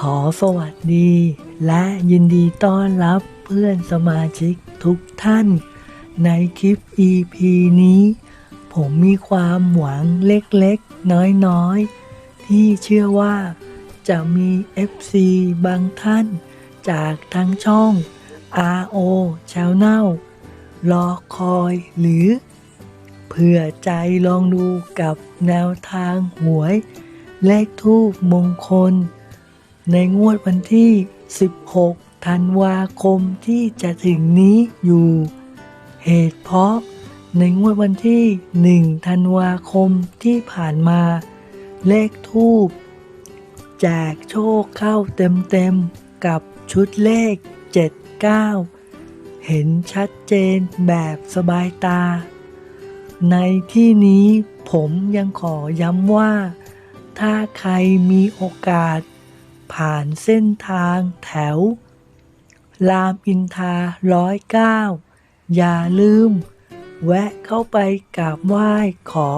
ขอสวัสดี และยินดีต้อนรับเพื่อนสมาชิกทุกท่าน ในคลิป EP นี้ ผมมีความหวังเล็กๆ น้อยๆ ที่เชื่อว่าจะมี FC บางท่าน จากทั้งช่อง RO Channel รอคอยหรือ เผื่อใจลองดูกับแนวทางหวย เลขทูปมงคล ในงวดวันที่ 16 ธันวาคมที่จะถึงนี้อยู่ เหตุเพราะ ในงวดวันที่ 1 ธันวาคมที่ผ่านมา เลขทูปแจกโชคเข้าเต็มๆ กับชุดเลข 79 เห็นชัดเจนแบบสบายตา ในที่นี้ผมยังขอย้ำว่า ถ้าใครมีโอกาส ผ่านเส้นทางแถวรามอินทาร้อยเก้าอย่าลืม แวะเข้าไปกราบไหว้ขอ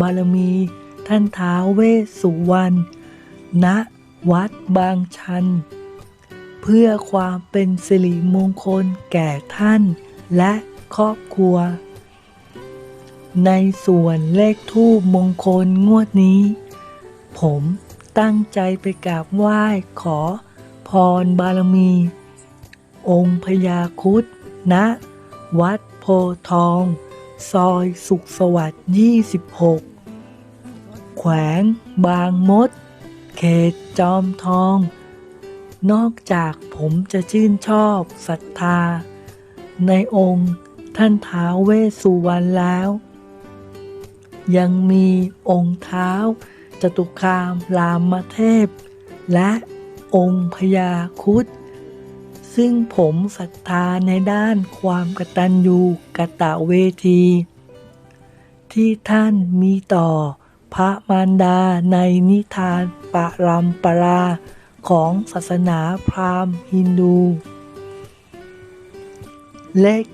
บารมี ท่านท้าวเวสสุวรรณณวัดบางชัน เพื่อความเป็นสิริมงคลแก่ท่านและครอบครัว ในส่วนเลขทูปมงคลงวดนี้ ผม ตั้งใจไปกราบไหว้ขอพรบารมี องค์พญาคุดณวัดโพทอง ซอยสุขสวัสดิ์26 แขวงบางมด เขตจอมทอง นอกจากผมจะชื่นชอบศรัทธา ในองค์ท่านท้าวเวสสุวรรณแล้ว ยังมีองค์เท้า จตุคามรามเทพ และองค์พญาคุดซึ่งผมศรัทธาในด้านความกตัญญูกะตะเวที ที่ท่านมีต่อพระมารดาในนิทานปะรำปราของศาสนาพราหมณ์ฮินดู เลข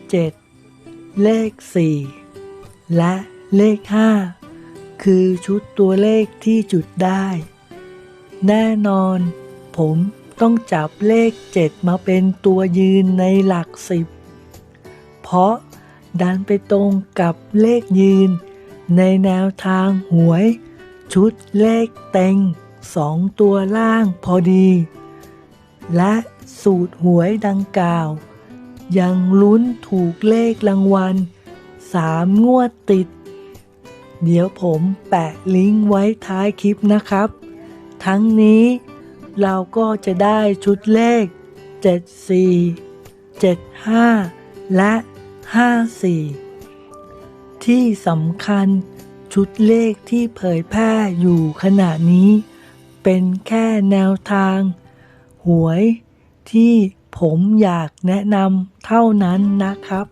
7 เลข 4 และเลข 5 คือชุดตัวเลขที่จุดได้ แน่นอน ผมต้องจับเลข 7 มาเป็นตัวยืนในหลักสิบ เพราะดันไปตรงกับเลขยืน ในแนวทางหวย ชุดเลขเต็งสองตัวล่างพอดี และสูตรหวยดังกล่าว ยังลุ้นถูกเลขรางวัลสามงวดติด เดี๋ยวผมแปะลิงก์ไว้ท้ายคลิปนะครับ ทั้งนี้เราก็จะได้ชุดเลข 74 75 และ 54 ที่สำคัญชุดเลขที่เผยแพร่อยู่ขณะนี้ เป็นแค่แนวทาง หวยที่ผมอยากแนะนำเท่านั้นนะครับ